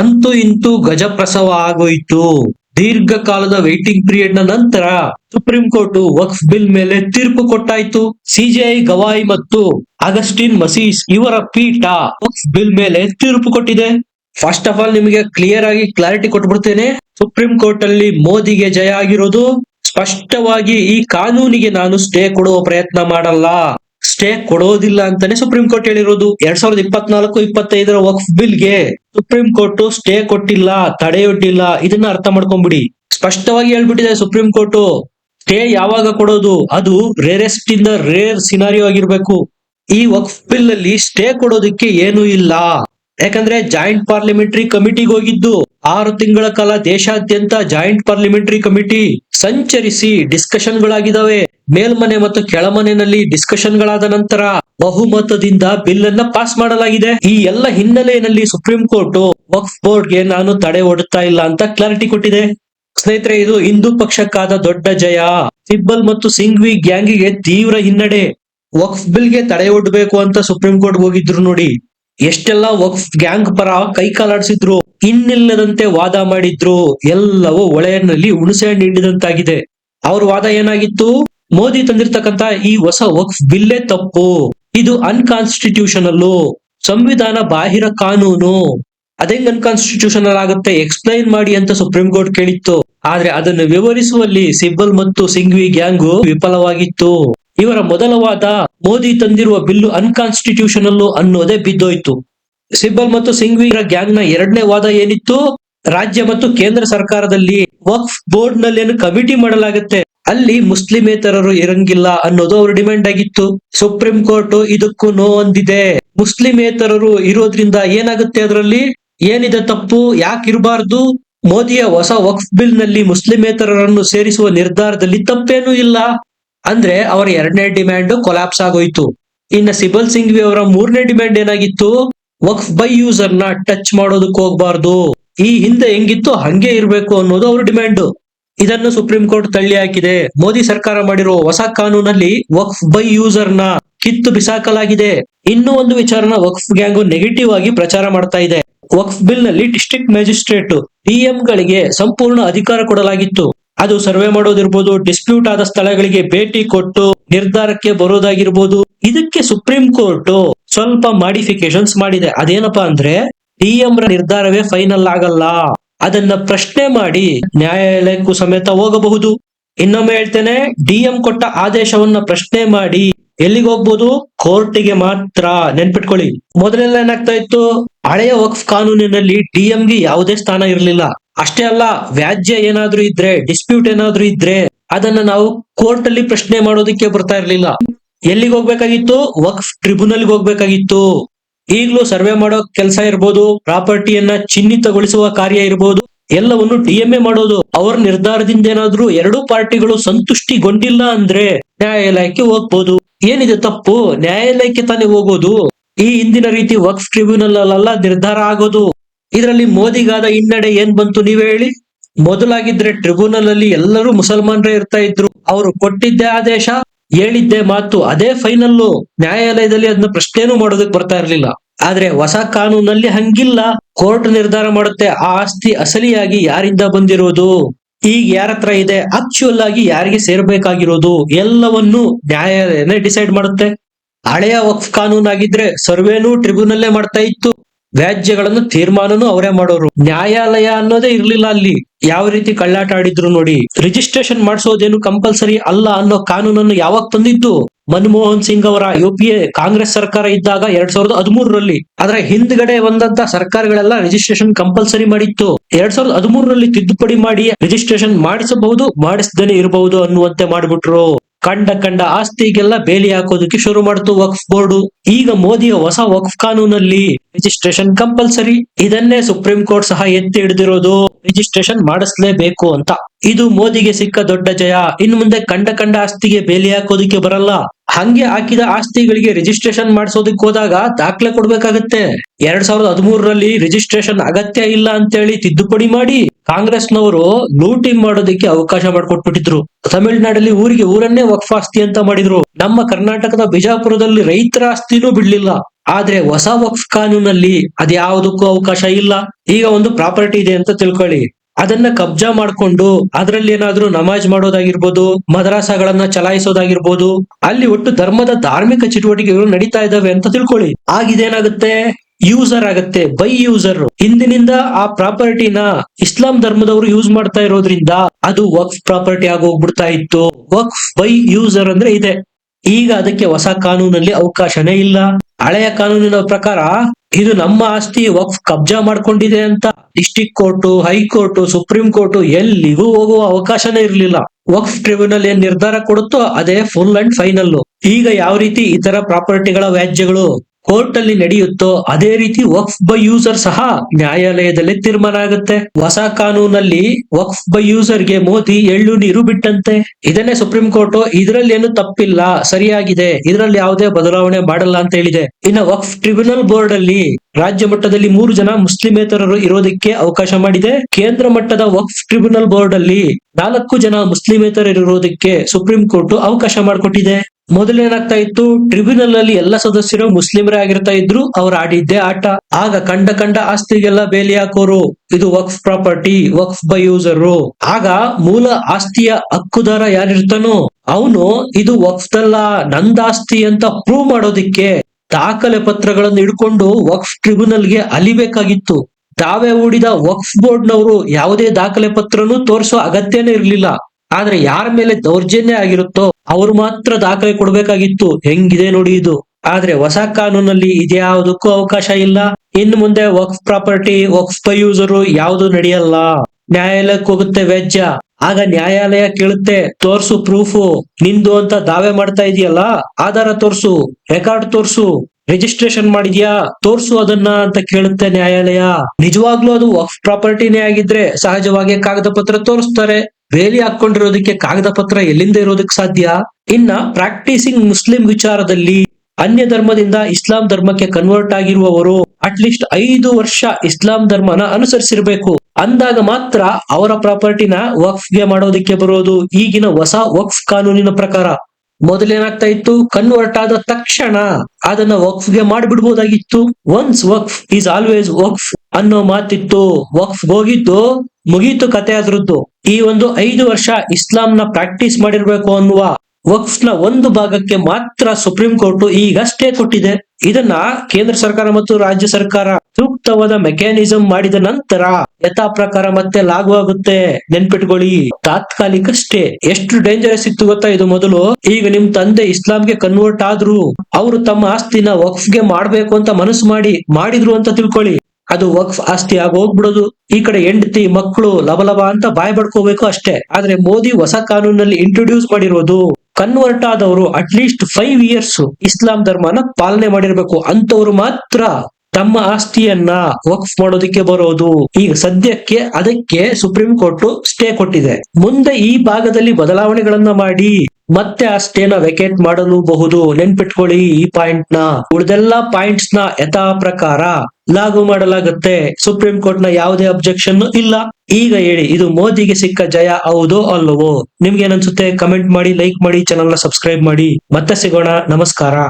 ಅಂತೂ ಇಂತೂ ಗಜಪ್ರಸವ ಆಗೋಯ್ತು ದೀರ್ಘಕಾಲದ ವೇಟಿಂಗ್ ಪೀರಿಯಡ್ನ ನಂತರ ಸುಪ್ರೀಂ ಕೋರ್ಟ್ ವಕ್ಫ್ ಬಿಲ್ ಮೇಲೆ ತೀರ್ಪು ಕೊಟ್ಟಾಯ್ತು. ಸಿಜಿಐ ಗವಾಯಿ ಮತ್ತು ಅಗಸ್ಟಿನ್ ಮಸೀಸ್ ಇವರ ಪೀಠ ವಕ್ಫ್ ಬಿಲ್ ಮೇಲೆ ತೀರ್ಪು ಕೊಟ್ಟಿದೆ. ಫಸ್ಟ್ ಆಫ್ ಆಲ್ ನಿಮಗೆ ಕ್ಲಿಯರ್ ಆಗಿ ಕ್ಲಾರಿಟಿ ಕೊಟ್ಬಿಡ್ತೇನೆ. ಸುಪ್ರೀಂ ಕೋರ್ಟ್ ಅಲ್ಲಿ ಮೋದಿಗೆ ಜಯ ಆಗಿರೋದು. ಸ್ಪಷ್ಟವಾಗಿ ಈ ಕಾನೂನಿಗೆ ನಾನು ಸ್ಟೇ ಕೊಡುವ ಪ್ರಯತ್ನ ಮಾಡಲ್ಲ. ಸ್ಟೇ ಕೊಡೋದಿಲ್ಲ ಅಂತಾನೆ ಸುಪ್ರೀಂ ಕೋರ್ಟ್ ಹೇಳಿರೋದು. ಎರಡ್ ಸಾವಿರದ ಇಪ್ಪತ್ನಾಲ್ಕು, ಇಪ್ಪತ್ತೈದರ ವಕ್ಫ್ ಬಿಲ್ಗೆ ಸುಪ್ರೀಂ ಕೋರ್ಟ್ ಸ್ಟೇ ಕೊಟ್ಟಿಲ್ಲ ತಡೆಯೊಡ್ಡಿಲ್ಲ ಇದನ್ನ ಅರ್ಥ ಮಾಡ್ಕೊಂಡ್ಬಿಡಿ ಸ್ಪಷ್ಟವಾಗಿ ಹೇಳ್ಬಿಟ್ಟಿದೆ ಸುಪ್ರೀಂ ಕೋರ್ಟ್. ಸ್ಟೇ ಯಾವಾಗ ಕೊಡೋದು? ಅದು ರೇರೆಸ್ಟ್ ಇಂದ ರೇರ್ ಸಿನಾರಿಯೋ ಆಗಿರ್ಬೇಕು. ಈ ವಕ್ಫ್ ಬಿಲ್ ಅಲ್ಲಿ ಸ್ಟೇ ಕೊಡೋದಕ್ಕೆ ಏನು ಇಲ್ಲ. ಯಾಕಂದ್ರೆ ಜಾಯಿಂಟ್ ಪಾರ್ಲಿಮೆಂಟರಿ ಕಮಿಟಿಗೆ ಹೋಗಿದ್ದು ಆರು ತಿಂಗಳ ಕಾಲ ದೇಶಾದ್ಯಂತ ಜಾಯಿಂಟ್ ಪಾರ್ಲಿಮೆಂಟರಿ ಕಮಿಟಿ ಸಂಚರಿಸಿ ಡಿಸ್ಕಷನ್ ಗಳಾಗಿದ್ದಾವೆ ಮೇಲ್ಮನೆ ಮತ್ತು ಕೆಳಮನೆಯಲ್ಲಿ ಡಿಸ್ಕಷನ್ ಗಳಾದ ನಂತರ ಬಹುಮತದಿಂದ ಬಿಲ್ ಅನ್ನ ಪಾಸ್ ಮಾಡಲಾಗಿದೆ. ಈ ಎಲ್ಲ ಹಿನ್ನೆಲೆಯಲ್ಲಿ ಸುಪ್ರೀಂ ಕೋರ್ಟ್ ವಕ್ಫ್ ಬೋರ್ಡ್ಗೆ ನಾನು ತಡೆ ಒಡ್ತಾ ಇಲ್ಲ ಅಂತ ಕ್ಲಾರಿಟಿ ಕೊಟ್ಟಿದೆ. ಸ್ನೇಹಿತರೆ, ಇದು ಹಿಂದೂ ಪಕ್ಷಕ್ಕಾದ ದೊಡ್ಡ ಜಯ. ಸಿಬ್ಬಲ್ ಮತ್ತು ಸಿಂಘ್ವಿ ಗ್ಯಾಂಗಿಗೆ ತೀವ್ರ ಹಿನ್ನಡೆ. ವಕ್ಫ್ ಬಿಲ್ಗೆ ತಡೆ ಒಡ್ಬೇಕು ಅಂತ ಸುಪ್ರೀಂ ಕೋರ್ಟ್ ಹೋಗಿದ್ರು ನೋಡಿ. ಎಷ್ಟೆಲ್ಲ ವಕ್ಫ್ ಗ್ಯಾಂಗ್ ಪರ ಕೈಕಾಲಾಡಿಸಿದ್ರು ಇನ್ನಿಲ್ಲದಂತೆ ವಾದ ಮಾಡಿದ್ರು, ಎಲ್ಲವೂ ಒಳೆಯಲ್ಲಿ ಹುಣಸೆ ಹಣ್ಣು ಹಿಂಡಿದಂತಾಗಿದೆ ಅವ್ರ ವಾದ ಏನಾಗಿತ್ತು? ಮೋದಿ ತಂದಿರ್ತಕ್ಕಂತ ಈ ಹೊಸ ವಕ್ಫ್ ಬಿಲ್ಲೇ ತಪ್ಪು. ಇದು ಅನ್ಕಾನ್ಸ್ಟಿಟ್ಯೂಷನಲ್ ಸಂವಿಧಾನ ಬಾಹಿರ ಕಾನೂನು. ಅದೆಂಗ್ ಅನ್ಕಾನ್ಸ್ಟಿಟ್ಯೂಷನಲ್ ಆಗುತ್ತೆ? ಎಕ್ಸ್ಪ್ಲೈನ್ ಮಾಡಿ ಅಂತ ಸುಪ್ರೀಂ ಕೋರ್ಟ್ ಕೇಳಿತ್ತು. ಆದ್ರೆ ಅದನ್ನು ವಿವರಿಸುವಲ್ಲಿ ಸಿಬ್ಬಲ್ ಮತ್ತು ಸಿಂಘ್ವಿ ಗ್ಯಾಂಗು ವಿಫಲವಾಗಿತ್ತು. ಇವರ ಮೊದಲ ವಾದ ಮೋದಿ ತಂದಿರುವ ಬಿಲ್ಲು ಅನ್ಕಾನ್ಸ್ಟಿಟ್ಯೂಷನಲ್ ಅನ್ನೋದೇ ಬಿದ್ದೋಯ್ತು. ಸಿಬ್ಬಲ್ ಮತ್ತು ಸಿಂಘ್ವಿ ಗ್ಯಾಂಗ್ನ ಎರಡನೇ ವಾದ ಏನಿತ್ತು? ರಾಜ್ಯ ಮತ್ತು ಕೇಂದ್ರ ಸರ್ಕಾರದಲ್ಲಿ ವಕ್ಫ್ ಬೋರ್ಡ್ನಲ್ಲಿ ಏನು ಕಮಿಟಿ ಮಾಡಲಾಗುತ್ತೆ? ಅಲ್ಲಿ ಮುಸ್ಲಿಮೇತರರು ಇರಂಗಿಲ್ಲ ಅನ್ನೋದು ಅವ್ರ ಡಿಮ್ಯಾಂಡ್ ಆಗಿತ್ತು. ಸುಪ್ರೀಂ ಕೋರ್ಟ್ ಇದಕ್ಕೂ ನೋ ಅಂದಿದೆ. ಮುಸ್ಲಿಮೇತರರು ಇರೋದ್ರಿಂದ ಏನಾಗುತ್ತೆ ಅದರಲ್ಲಿ? ಏನಿದೆ ತಪ್ಪು? ಯಾಕೆ ಇರಬಾರ್ದು? ಮೋದಿಯ ಹೊಸ ವಕ್ಫ್ ಬಿಲ್ನಲ್ಲಿ ಮುಸ್ಲಿಮೇತರರನ್ನು ಸೇರಿಸುವ ನಿರ್ಧಾರದಲ್ಲಿ ತಪ್ಪೇನೂ ಇಲ್ಲ. ಅಂದ್ರೆ ಅವರ ಎರಡನೇ ಡಿಮ್ಯಾಂಡ್ ಕೊಲಾಪ್ಸ್ ಆಗೋಯ್ತು. ಇನ್ನ ಸಿಬಲ್ ಸಿಂಘ್ವಿ ಅವರ ಮೂರನೇ ಡಿಮ್ಯಾಂಡ್ ಏನಾಗಿತ್ತು? ವಕ್ಫ್ ಬೈ ಯೂಸರ್ನ ಟಚ್ ಮಾಡೋದಕ್ಕೆ ಹೋಗ್ಬಾರ್ದು. ಈ ಹಿಂದೆ ಹೆಂಗಿತ್ತು ಹಂಗೆ ಇರಬೇಕು ಅನ್ನೋದು ಅವ್ರ ಡಿಮ್ಯಾಂಡ್ ಇದನ್ನು ಸುಪ್ರೀಂ ಕೋರ್ಟ್ ತಳ್ಳಿ ಹಾಕಿದೆ. ಮೋದಿ ಸರ್ಕಾರ ಮಾಡಿರುವ ಹೊಸ ಕಾನೂನಲ್ಲಿ ವಕ್ಫ್ ಬೈ ಯೂಸರ್ನ ಕಿತ್ತು ಬಿಸಾಕಲಾಗಿದೆ. ಇನ್ನೂ ಒಂದು ವಿಚಾರನ ವಕ್ಫ್ ಗ್ಯಾಂಗು ನೆಗೆಟಿವ್ ಆಗಿ ಪ್ರಚಾರ ಮಾಡ್ತಾ ಇದೆ. ವಕ್ಫ್ ಬಿಲ್ನಲ್ಲಿ ಡಿಸ್ಟ್ರಿಕ್ಟ್ ಮ್ಯಾಜಿಸ್ಟ್ರೇಟ್ ಪಿಎಂ ಗಳಿಗೆ ಸಂಪೂರ್ಣ ಅಧಿಕಾರ ಕೊಡಲಾಗಿತ್ತು. ಅದು ಸರ್ವೆ ಮಾಡೋದಿರ್ಬೋದು ಡಿಸ್ಪ್ಯೂಟ್ ಆದ ಸ್ಥಳಗಳಿಗೆ ಭೇಟಿ ಕೊಟ್ಟು ನಿರ್ಧಾರಕ್ಕೆ ಬರೋದಾಗಿರ್ಬೋದು. ಇದಕ್ಕೆ ಸುಪ್ರೀಂ ಕೋರ್ಟ್ ಸ್ವಲ್ಪ ಮಾಡಿಫಿಕೇಶನ್ಸ್ ಮಾಡಿದೆ. ಅದೇನಪ್ಪಾ ಅಂದ್ರೆ ಡಿಎಂ ರ ನಿರ್ಧಾರವೇ ಫೈನಲ್ ಆಗಲ್ಲ. ಅದನ್ನ ಪ್ರಶ್ನೆ ಮಾಡಿ ನ್ಯಾಯಾಲಯಕ್ಕೂ ಸಮೇತ ಹೋಗಬಹುದು. ಇನ್ನೊಮ್ಮೆ ಹೇಳ್ತೇನೆ ಡಿಎಂ ಕೊಟ್ಟ ಆದೇಶವನ್ನ ಪ್ರಶ್ನೆ ಮಾಡಿ ಎಲ್ಲಿಗೆ ಹೋಗ್ಬೋದು ಕೋರ್ಟಿಗೆ ಮಾತ್ರ. ನೆನ್ಪಿಟ್ಕೊಳ್ಳಿ. ಮೊದಲೆಲ್ಲ ಏನಾಗ್ತಾ ಇತ್ತು? ಹಳೆಯ ವಕ್ಫ್ ಕಾನೂನಿನಲ್ಲಿ ಡಿಎಂಗೆ ಯಾವುದೇ ಸ್ಥಾನ ಇರಲಿಲ್ಲ. ಅಷ್ಟೇ ಅಲ್ಲ, ವ್ಯಾಜ್ಯ ಏನಾದ್ರೂ ಇದ್ರೆ ಡಿಸ್ಪ್ಯೂಟ್ ಏನಾದ್ರೂ ಇದ್ರೆ, ಅದನ್ನ ನಾವು ಕೋರ್ಟ್ ಅಲ್ಲಿ ಪ್ರಶ್ನೆ ಮಾಡೋದಕ್ಕೆ ಬರ್ತಾ ಇರ್ಲಿಲ್ಲ. ಎಲ್ಲಿಗೆ ಹೋಗ್ಬೇಕಾಗಿತ್ತು? ವಕ್ಫ್ ಟ್ರಿಬ್ಯುನಲ್ ಹೋಗ್ಬೇಕಾಗಿತ್ತು. ಈಗಲೂ ಸರ್ವೆ ಮಾಡೋ ಕೆಲಸ ಇರ್ಬೋದು, ಪ್ರಾಪರ್ಟಿಯನ್ನ ಚಿಹ್ನಿತಗೊಳಿಸುವ ಕಾರ್ಯ ಇರ್ಬೋದು, ಎಲ್ಲವನ್ನು ಡಿಎಂಎ ಮಾಡೋದು. ಅವರ ನಿರ್ಧಾರದಿಂದ ಏನಾದ್ರೂ ಎರಡೂ ಪಾರ್ಟಿಗಳು ಸಂತುಷ್ಟಿಗೊಂಡಿಲ್ಲ ಅಂದ್ರೆ ನ್ಯಾಯಾಲಯಕ್ಕೆ ಹೋಗ್ಬೋದು. ಏನಿದೆ ತಪ್ಪು? ನ್ಯಾಯಾಲಯಕ್ಕೆ ತಾನೇ ಹೋಗೋದು. ಈ ಹಿಂದಿನ ರೀತಿ ವಕ್ಫ್ ಟ್ರಿಬ್ಯುನಲ್ ಅಲ್ಲ ನಿರ್ಧಾರ ಆಗೋದು. ಇದರಲ್ಲಿ ಮೋದಿಗಾದ ಹಿನ್ನಡೆ ಏನ್ ಬಂತು ನೀವೇ ಹೇಳಿ? ಮೊದಲಾಗಿದ್ರೆ ಟ್ರಿಬ್ಯುನಲ್ ಅಲ್ಲಿ ಎಲ್ಲರೂ ಮುಸಲ್ಮಾನರೇ ಇರ್ತಾ ಇದ್ರು. ಅವರು ಕೊಟ್ಟಿದ್ದೆ ಆದೇಶ, ಹೇಳಿದ್ದೆ ಮಾತು. ಅದೇ ಫೈನಲ್ ನ್ಯಾಯಾಲಯದಲ್ಲಿ ಅದನ್ನ ಪ್ರಶ್ನೆನೂ ಮಾಡೋದಕ್ಕೆ ಬರ್ತಾ ಇರಲಿಲ್ಲ. ಆದ್ರೆ ಹೊಸ ಕಾನೂನಲ್ಲಿ ಹಂಗಿಲ್ಲ. ಕೋರ್ಟ್ ನಿರ್ಧಾರ ಮಾಡುತ್ತೆ. ಆ ಆಸ್ತಿ ಅಸಲಿಯಾಗಿ ಯಾರಿಂದ ಬಂದಿರೋದು? ಈಗ ಯಾರ ಹತ್ರ ಇದೆ? ಆಕ್ಚುಯಲ್ ಆಗಿ ಯಾರಿಗೆ ಸೇರ್ಬೇಕಾಗಿರೋದು? ಎಲ್ಲವನ್ನು ನ್ಯಾಯಾಲಯನೇ ಡಿಸೈಡ್ ಮಾಡುತ್ತೆ. ಹಳೆಯ ವಕ್ಫ್ ಕಾನೂನಾಗಿದ್ರೆ ಸರ್ವೇನು ಟ್ರಿಬ್ಯುನಲ್ಲೇ ಮಾಡ್ತಾ ಇತ್ತು. ವ್ಯಾಜ್ಯಗಳನ್ನು ತೀರ್ಮಾನನೂ ಅವರೇ ಮಾಡೋರು. ನ್ಯಾಯಾಲಯ ಅನ್ನೋದೇ ಇರ್ಲಿಲ್ಲ ಅಲ್ಲಿ. ಯಾವ ರೀತಿ ಕಳ್ಳಾಟ ಆಡಿದ್ರು ನೋಡಿ. ರಿಜಿಸ್ಟ್ರೇಷನ್ ಮಾಡಿಸೋದೇನು ಕಂಪಲ್ಸರಿ ಅಲ್ಲ ಅನ್ನೋ ಕಾನೂನನ್ನು ಯಾವಾಗ ತಂದಿದ್ದು? ಮನಮೋಹನ್ ಸಿಂಗ್ ಅವರ ಯು ಪಿ ಎ ಕಾಂಗ್ರೆಸ್ ಸರ್ಕಾರ ಇದ್ದಾಗ ಎರಡ್ ಸಾವಿರದ ಹದಿಮೂರರಲ್ಲಿ. ಅದರ ಹಿಂದ್ಗಡೆ ಬಂದಂತ ಸರ್ಕಾರಗಳೆಲ್ಲ ರಿಜಿಸ್ಟ್ರೇಷನ್ ಕಂಪಲ್ಸರಿ ಮಾಡಿತ್ತು. ಎರಡ್ ಸಾವಿರದ ಹದಿಮೂರರಲ್ಲಿ ತಿದ್ದುಪಡಿ ಮಾಡಿ ರಿಜಿಸ್ಟ್ರೇಷನ್ ಮಾಡಿಸಬಹುದು, ಮಾಡಿಸದೇನೆ ಇರಬಹುದು ಅನ್ನುವಂತೆ ಮಾಡ್ಬಿಟ್ರು. ಕಂಡ ಕಂಡ ಆಸ್ತಿಗೆಲ್ಲ ಬೇಲಿ ಹಾಕೋದಕ್ಕೆ ಶುರು ಮಾಡ್ತು ವಕ್ಫ್ ಬೋರ್ಡು. ಈಗ ಮೋದಿಯ ಹೊಸ ವಕ್ಫ್ ಕಾನೂನಲ್ಲಿ ರಿಜಿಸ್ಟ್ರೇಷನ್ ಕಂಪಲ್ಸರಿ ಇದನ್ನೇ ಸುಪ್ರೀಂ ಕೋರ್ಟ್ ಸಹ ಎತ್ತಿ ಹಿಡಿದಿರೋದು. ರಿಜಿಸ್ಟ್ರೇಷನ್ ಮಾಡಿಸ್ಲೇಬೇಕು ಅಂತ. ಇದು ಮೋದಿಗೆ ಸಿಕ್ಕ ದೊಡ್ಡ ಜಯ. ಇನ್ನು ಮುಂದೆ ಕಂಡ ಕಂಡ ಆಸ್ತಿಗೆ ಬೇಲಿ ಹಾಕೋದಕ್ಕೆ ಬರಲ್ಲ. ಹಂಗೆ ಹಾಕಿದ ಆಸ್ತಿಗಳಿಗೆ ರಿಜಿಸ್ಟ್ರೇಷನ್ ಮಾಡಿಸೋದಕ್ಕೆ ಹೋದಾಗ ದಾಖಲೆ ಕೊಡ್ಬೇಕಾಗತ್ತೆ. ಎರಡ್ ಸಾವಿರದ ಹದಿಮೂರರಲ್ಲಿ ರಿಜಿಸ್ಟ್ರೇಷನ್ ಅಗತ್ಯ ಇಲ್ಲ ಅಂತೇಳಿ ತಿದ್ದುಪಡಿ ಮಾಡಿ. ಕಾಂಗ್ರೆಸ್ನವರು ಲೂಟಿಂಗ್ ಮಾಡೋದಕ್ಕೆ ಅವಕಾಶ ಮಾಡಿಕೊಟ್ಬಿಟ್ಟಿದ್ರು. ತಮಿಳುನಾಡಲ್ಲಿ ಊರಿಗೆ ಊರನ್ನೇ ವಕ್ಫ್ ಆಸ್ತಿ ಅಂತ ಮಾಡಿದ್ರು. ನಮ್ಮ ಕರ್ನಾಟಕದ ಬಿಜಾಪುರದಲ್ಲಿ ರೈತರ ಆಸ್ತಿನೂ ಬಿಡ್ಲಿಲ್ಲ. ಆದ್ರೆ ಹೊಸ ವಕ್ಫ್ ಕಾನೂನಲ್ಲಿ ಅದ್ಯಾವುದಕ್ಕೂ ಅವಕಾಶ ಇಲ್ಲ. ಈಗ ಒಂದು ಪ್ರಾಪರ್ಟಿ ಇದೆ ಅಂತ ತಿಳ್ಕೊಳ್ಳಿ. ಅದನ್ನ ಕಬ್ಜಾ ಮಾಡ್ಕೊಂಡು ಅದರಲ್ಲಿ ಏನಾದ್ರೂ ನಮಾಜ್ ಮಾಡೋದಾಗಿರ್ಬೋದು, ಮದರಾಸಗಳನ್ನ ಚಲಾಯಿಸೋದಾಗಿರ್ಬೋದು, ಅಲ್ಲಿ ಒಟ್ಟು ಧರ್ಮದ ಧಾರ್ಮಿಕ ಚಟುವಟಿಕೆಗಳು ನಡೀತಾ ಇದಾವೆ ಅಂತ ತಿಳ್ಕೊಳ್ಳಿ. ಆಗಿದೇನಾಗುತ್ತೆ ಯೂಸರ್ ಆಗತ್ತೆ ಬೈ ಯೂಸರ್ ಹಿಂದಿನಿಂದ ಆ ಪ್ರಾಪರ್ಟಿನ ಇಸ್ಲಾಂ ಧರ್ಮದವರು ಯೂಸ್ ಮಾಡ್ತಾ ಇರೋದ್ರಿಂದ ಅದು ವಕ್ಫ್ ಪ್ರಾಪರ್ಟಿ ಆಗೋಗ್ಬಿಡ್ತಾ ಇತ್ತು. ವಕ್ಫ್ ಬೈ ಯೂಸರ್ ಅಂದ್ರೆ ಇದೆ. ಈಗ ಅದಕ್ಕೆ ಹೊಸ ಕಾನೂನಲ್ಲಿ ಅವಕಾಶನೇ ಇಲ್ಲ. ಹಳೆಯ ಕಾನೂನಿನ ಪ್ರಕಾರ ಇದು ನಮ್ಮ ಆಸ್ತಿ, ವಕ್ಫ್ ಕಬ್ಜಾ ಮಾಡ್ಕೊಂಡಿದೆ ಅಂತ district court high court supreme court ಎಲ್ಲಿಗೂ ಹೋಗುವ ಅವಕಾಶನೇ ಇರಲಿಲ್ಲ. ವಕ್ಫ್ ಟ್ರಿಬ್ಯುನಲ್ ಏನ್ ನಿರ್ಧಾರ ಕೊಡುತ್ತೋ ಅದೇ ಫುಲ್ ಅಂಡ್ ಫೈನಲ್ ಈಗ ಯಾವ ರೀತಿ ಇತರ ಪ್ರಾಪರ್ಟಿಗಳ ವ್ಯಾಜ್ಯಗಳು ಕೋರ್ಟ್ ಅಲ್ಲಿ ನಡೆಯುತ್ತೋ ಅದೇ ರೀತಿ ವಕ್ಫ್ ಬೈ ಯೂಸರ್ ಸಹ ನ್ಯಾಯಾಲಯದಲ್ಲಿ ತೀರ್ಮಾನ ಆಗುತ್ತೆ ಹೊಸ ಕಾನೂನಲ್ಲಿ ವಕ್ಫ್ ಬೈ ಯೂಸರ್ಗೆ ಮೋದಿ ಎಳ್ಳು ನೀರು ಬಿಟ್ಟಂತೆ. ಇದನ್ನೇ ಸುಪ್ರೀಂ ಕೋರ್ಟ್, ಇದರಲ್ಲಿ ಏನು ತಪ್ಪಿಲ್ಲ, ಸರಿಯಾಗಿದೆ, ಇದರಲ್ಲಿ ಯಾವುದೇ ಬದಲಾವಣೆ ಮಾಡಲ್ಲ ಅಂತ ಹೇಳಿದೆ. ಇನ್ನು ವಕ್ಫ್ ಟ್ರಿಬ್ಯುನಲ್ ಬೋರ್ಡ್ ಅಲ್ಲಿ ರಾಜ್ಯ ಮಟ್ಟದಲ್ಲಿ ಮೂರು ಜನ ಮುಸ್ಲಿಮೇತರರು ಇರೋದಕ್ಕೆ ಅವಕಾಶ ಮಾಡಿದೆ. ಕೇಂದ್ರ ಮಟ್ಟದ ವಕ್ಫ್ ಟ್ರಿಬ್ಯುನಲ್ ಬೋರ್ಡ್ ಅಲ್ಲಿ ನಾಲ್ಕು ಜನ ಮುಸ್ಲಿಮೇತರರು ಇರೋದಕ್ಕೆ ಸುಪ್ರೀಂ ಕೋರ್ಟ್ ಅವಕಾಶ ಮಾಡಿಕೊಟ್ಟಿದೆ. ಮೊದಲೇನಾಗ್ತಾ ಇತ್ತು? ಟ್ರಿಬ್ಯುನಲ್ ಅಲ್ಲಿ ಎಲ್ಲ ಸದಸ್ಯರು ಮುಸ್ಲಿಮರೇ ಆಗಿರ್ತಾ ಇದ್ರು, ಅವ್ರು ಆಡಿದ್ದೆ ಆಟ. ಆಗ ಕಂಡ ಕಂಡ ಆಸ್ತಿಗೆಲ್ಲ ಬೇಲಿ ಹಾಕೋರು. ಇದು Waqf property, Waqf by user. ಆಗ ಮೂಲ ಆಸ್ತಿಯ ಹಕ್ಕುದಾರ ಯಾರಿರ್ತಾನೋ, ಅವನು ಇದು ವಕ್ಫ್ದಲ್ಲ ನಂದಾಸ್ತಿ ಅಂತ ಪ್ರೂವ್ ಮಾಡೋದಿಕ್ಕೆ ದಾಖಲೆ ಪತ್ರಗಳನ್ನು ಹಿಡ್ಕೊಂಡು ವಕ್ಫ್ ಟ್ರಿಬ್ಯುನಲ್ಗೆ ಅಲಿಬೇಕಾಗಿತ್ತು. ತಾವೇ ಹೂಡಿದ ವಕ್ಫ್ ಬೋರ್ಡ್ ನವರು ಯಾವುದೇ ದಾಖಲೆ ಪತ್ರನೂ ತೋರಿಸೋ ಅಗತ್ಯನೇ ಇರಲಿಲ್ಲ. ಆದ್ರೆ ಯಾರ ಮೇಲೆ ದೌರ್ಜನ್ಯ ಆಗಿರುತ್ತೋ ಅವ್ರು ಮಾತ್ರ ದಾಖಲೆ ಕೊಡಬೇಕಾಗಿತ್ತು. ಹೆಂಗಿದೆ ನೋಡಿ ಇದು. ಆದ್ರೆ ಹೊಸ ಕಾನೂನಲ್ಲಿ ಇದ್ಯಾವುದಕ್ಕೂ ಅವಕಾಶ ಇಲ್ಲ. ಇನ್ನು ಮುಂದೆ Waqf property, Waqf by user ಯಾವುದು ನಡೆಯಲ್ಲ. ನ್ಯಾಯಾಲಯಕ್ಕೆ ಹೋಗುತ್ತೆ ವೆಜ್ಜ ಆಗ ನ್ಯಾಯಾಲಯ ಕೇಳುತ್ತೆ, ತೋರ್ಸು ಪ್ರೂಫು ನಿಂದು ಅಂತ ದಾವೆ ಮಾಡ್ತಾ ಇದೆಯಲ್ಲ? ಆಧಾರ ತೋರ್ಸು ರೆಕಾರ್ಡ್ ತೋರ್ಸು ರಿಜಿಸ್ಟ್ರೇಷನ್ ಮಾಡಿದ್ಯಾ? ತೋರ್ಸು ಅದನ್ನ ಅಂತ ಕೇಳುತ್ತೆ ನ್ಯಾಯಾಲಯ. ನಿಜವಾಗ್ಲೂ ಅದು ವಕ್ಫ್ ಪ್ರಾಪರ್ಟಿನೇ ಆಗಿದ್ರೆ ಸಹಜವಾಗಿ ಕಾಗದ ಪತ್ರ ತೋರಿಸ್ತಾರೆ. ಬೇಲಿ ಹಾಕೊಂಡಿರೋದಕ್ಕೆ ಕಾಗದ ಪತ್ರ ಎಲ್ಲಿಂದ ಇರೋದಕ್ಕೆ ಸಾಧ್ಯ? ಇನ್ನ ಪ್ರಾಕ್ಟೀಸಿಂಗ್ ಮುಸ್ಲಿಂ ವಿಚಾರದಲ್ಲಿ ಅನ್ಯ ಧರ್ಮದಿಂದ ಇಸ್ಲಾಂ ಧರ್ಮಕ್ಕೆ ಕನ್ವರ್ಟ್ ಆಗಿರುವವರು ಅಟ್ಲೀಸ್ಟ್ ಐದು ವರ್ಷ ಇಸ್ಲಾಂ ಧರ್ಮನ ಅನುಸರಿಸಿರ್ಬೇಕು. ಅಂದಾಗ ಮಾತ್ರ ಅವರ ಪ್ರಾಪರ್ಟಿನ ವಕ್ಫ್ಗೆ ಮಾಡೋದಕ್ಕೆ ಬರೋದು ಈಗಿನ ಹೊಸ ವಕ್ಫ್ ಕಾನೂನಿನ ಪ್ರಕಾರ. ಮೊದಲೇನಾಗ್ತಾ ಇತ್ತು? ಕನ್ವರ್ಟ್ ಆದ ತಕ್ಷಣ ಅದನ್ನ ವಕ್ಫ್ಗೆ ಮಾಡಿಬಿಡ್ಬೋದಾಗಿತ್ತು. Once waqf is always waqf. ಅನ್ನೋ ಮಾತಿತ್ತು, ವಕ್ಫ್ ಹೋಗಿದ್ದು ಮುಗೀತು ಕತೆ ಅದ್ರದ್ದು. ಈ ಒಂದು ಐದು ವರ್ಷ ಇಸ್ಲಾಂನ ಪ್ರಾಕ್ಟೀಸ್ ಮಾಡಿರ್ಬೇಕು ಅನ್ನುವ ವಕ್ಫ್ನ ಒಂದು ಭಾಗಕ್ಕೆ ಮಾತ್ರ ಸುಪ್ರೀಂ ಕೋರ್ಟ್ ಈಗಷ್ಟೇ ಕೊಟ್ಟಿದೆ. ಇದನ್ನ ಕೇಂದ್ರ ಸರ್ಕಾರ ಮತ್ತು ರಾಜ್ಯ ಸರ್ಕಾರ ಸೂಕ್ತವಾದ ಮೆಕ್ಯಾನಿಸಂ ಮಾಡಿದ ನಂತರ ಯಥಾ ಪ್ರಕಾರ ಮತ್ತೆ ಲಾಗು ಆಗುತ್ತೆ. ನೆನ್ಪಿಟ್ಕೊಳ್ಳಿ. ತಾತ್ಕಾಲಿಕಷ್ಟೇ. ಎಷ್ಟು ಡೇಂಜರಸ್ ಇತ್ತು ಗೊತ್ತಾ ಇದು ಮೊದಲು? ಈಗ ನಿಮ್ ತಂದೆ ಇಸ್ಲಾಂಗೆ ಕನ್ವರ್ಟ್ ಆದ್ರು, ಅವರು ತಮ್ಮ ಆಸ್ತಿನ ವಕ್ಫ್ಗೆ ಮಾಡ್ಬೇಕು ಅಂತ ಮನಸ್ಸು ಮಾಡಿ, ಮಾಡಿದ್ರು ಅಂತ ತಿಳ್ಕೊಳ್ಳಿ. ಅದು ವಕ್ಫ್ ಆಸ್ತಿ ಆಗಿ ಹೋಗ್ಬಿಡೋದು ಈ ಕಡೆ ಹೆಂಡತಿ ಮಕ್ಕಳು ಲಬಲಬ ಅಂತ ಬಾಯ್ ಪಡ್ಕೋಬೇಕು ಅಷ್ಟೇ. ಆದ್ರೆ ಮೋದಿ ಹೊಸ ಕಾನೂನಲ್ಲಿ ಇಂಟ್ರೊಡ್ಯೂಸ್ ಮಾಡಿರೋದು ಕನ್ವರ್ಟ್ ಆದವರು at least five years Islam ಧರ್ಮನ ಪಾಲನೆ ಮಾಡಿರ್ಬೇಕು. ಅಂತವ್ರು ಮಾತ್ರ ತಮ್ಮ ಆಸ್ತಿಯನ್ನ ವಕ್ಫ್ ಮಾಡೋದಕ್ಕೆ ಬರೋದು. ಈಗ ಸದ್ಯಕ್ಕೆ ಅದಕ್ಕೆ ಸುಪ್ರೀಂ ಕೋರ್ಟ್ ಸ್ಟೇ ಕೊಟ್ಟಿದೆ. ಮುಂದೆ ಈ ಭಾಗದಲ್ಲಿ ಬದಲಾವಣೆಗಳನ್ನ ಮಾಡಿ ಮತ್ತೆ ಆ ಸ್ಟೇನ ವೆಕೇಟ್ ಮಾಡಲೂಬಹುದು ನೆನ್ಪಿಟ್ಕೊಳ್ಳಿ ಈ ಪಾಯಿಂಟ್ನ. ಉಳಿದೆಲ್ಲಾ ಪಾಯಿಂಟ್ಸ್ನ ಯಥಾ ಪ್ರಕಾರ ಲಾಗು ಮಾಡಲಾಗುತ್ತೆ. ಸುಪ್ರೀಂ ಕೋರ್ಟ್ನ ಯಾವುದೇ ಅಬ್ಜೆಕ್ಷನ್ ಇಲ್ಲ. ಈಗ ಹೇಳಿ, ಇದು ಮೋದಿಗೆ ಸಿಕ್ಕ ಜಯ ಹೌದೋ ಅಲ್ಲವೋ? ನಿಮ್ಗೆ ಏನನ್ಸುತ್ತೆ ಕಮೆಂಟ್ ಮಾಡಿ ಲೈಕ್ ಮಾಡಿ ಚಾನಲ್ನ ಸಬ್ಸ್ಕ್ರೈಬ್ ಮಾಡಿ. ಮತ್ತೆ ಸಿಗೋಣ. ನಮಸ್ಕಾರ.